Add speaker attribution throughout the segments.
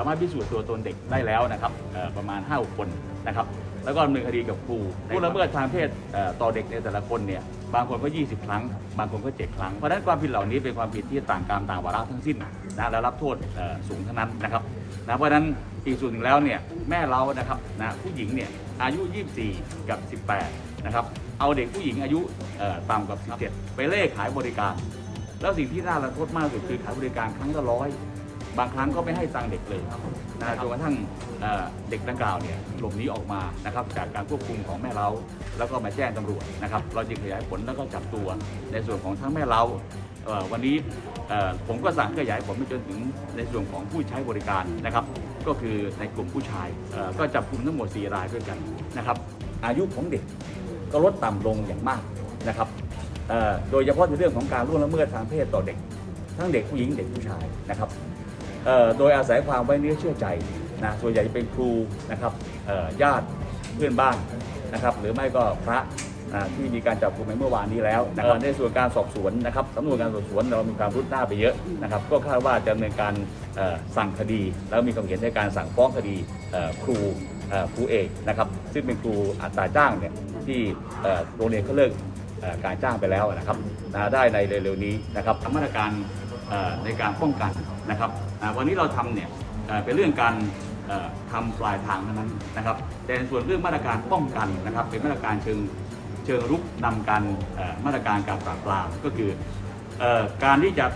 Speaker 1: ามารถพิสูจน์ตัวตนเด็กได้แล้วนะครับเอ่อประมาณ5้าคนนะครับแล้วก็ดำเนินคดีกับครูผู้ละเมิดทางเพศเอ่อต่อเด็กในแต่ละคนเนี่ยบางคนก็ 20 ครั้ง บางคนก็ 7 ครั้ง เพราะฉะนั้นความผิดเหล่านี้เป็นความผิดที่ต่างกรรมต่างวาระทั้งสิ้นนะและรับโทษเอ่อสูงทั้งนั้นนะครับนะเพราะฉะนั้นอีกส่วนหนึ่งแล้วเนี่ยแม่เรานะครับนะผู้หญิงเนี่ยอายุ 24 กับ 18 นะครับเอาเด็กผู้หญิงอายุเอ่อต่ำกว่า17 ไปเล่ขายบริการ แล้วสิ่งที่น่ารังโทษมากที่สุดคือขายบริการครั้งละร้อย บางครั้งก็ไม่ให้ตังค์เด็กเลยนะจนกระทั่งเด็กดังกล่าวเนี่ยหลบหนีออกมานะครับจากการควบคุมของแม่เล้าแล้วก็มาแจ้งตำรวจนะครับ เราจึงขยายผลแล้วก็จับตัวในส่วนของทั้งแม่เล้าเวันนี้ผมก็สั่งขยายผลไปจนถึงในส่วนของผู้ใช้บริการนะครับ ก็คือในกลุ่มผู้ชายก็จับกลุ่มทั้งหมด 4 รายด้วยกันนะครับ อายุของเด็กก็ลดต่ำลงอย่างมากนะครับโดยเฉพาะในเรื่องของการล่วงละเมิดทางเพศต่อเด็ก ทั้งเด็กผู้หญิงเด็กผู้ชายนะครับ โดยอาศัยความไว้เนื้อเชื่อใจนะส่วนใหญ่จะเป็นครูนะครับเอ่อญาติเพื่อนบ้านนะครับหรือไม่ก็พระอ่าที่มีการจับกลุ่มไปเมื่อวานนี้แล้วนะครับในส่วนการสอบสวนนะครับสำนวนการสอบสวนเรามีความรุดหน้าไปเยอะนะครับ ก็คาดว่าจะดำเนินการเอ่อสั่งคดี แล้วมีความเห็นในการสั่งฟ้องคดีเอ่อครูเอ่อครูเอกนะครับ ซึ่งเป็นครูอัตราจ้างเนี่ยที่เอ่อโรงเรียนเขาเลิกเอ่อการจ้างไปแล้วนะครับนะได้ในเร็วๆนี้นะครับมาตรการเอ่อ ในการป้องกันนะครับวันนี้เราทำเนี่ยเป็นเรื่องการทำปลายทางเท่านั้นนะครับ แต่ในส่วนเรื่องมาตรการป้องกันนะครับ เป็นมาตรการเชิงเชิงรุกนำการมาตรการการปราบปรามก็คือการที่จะ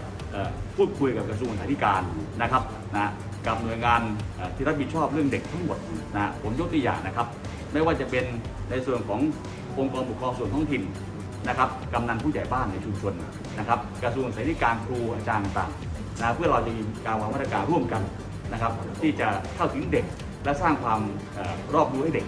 Speaker 1: พูดคุยกับกระทรวงศึกษาธิการนะครับนะกับหน่วยงานที่รับผิดชอบเรื่องเด็กทั้งหมดนะผมยกตัวอย่างนะครับ ไม่ว่าจะเป็นในส่วนขององค์กรปกครองส่วนท้องถิ่น นะครับกำนันผู้ใหญ่บ้านในชุมชนนะครับกระทรวงสาธการครูอาจารย์ต่างๆนะเพื่อเราจะมีการวางมาตรการร่วมกันนะครับ ที่จะเข้าถึงเด็กและสร้างความอรอบรู้ให้เด็ก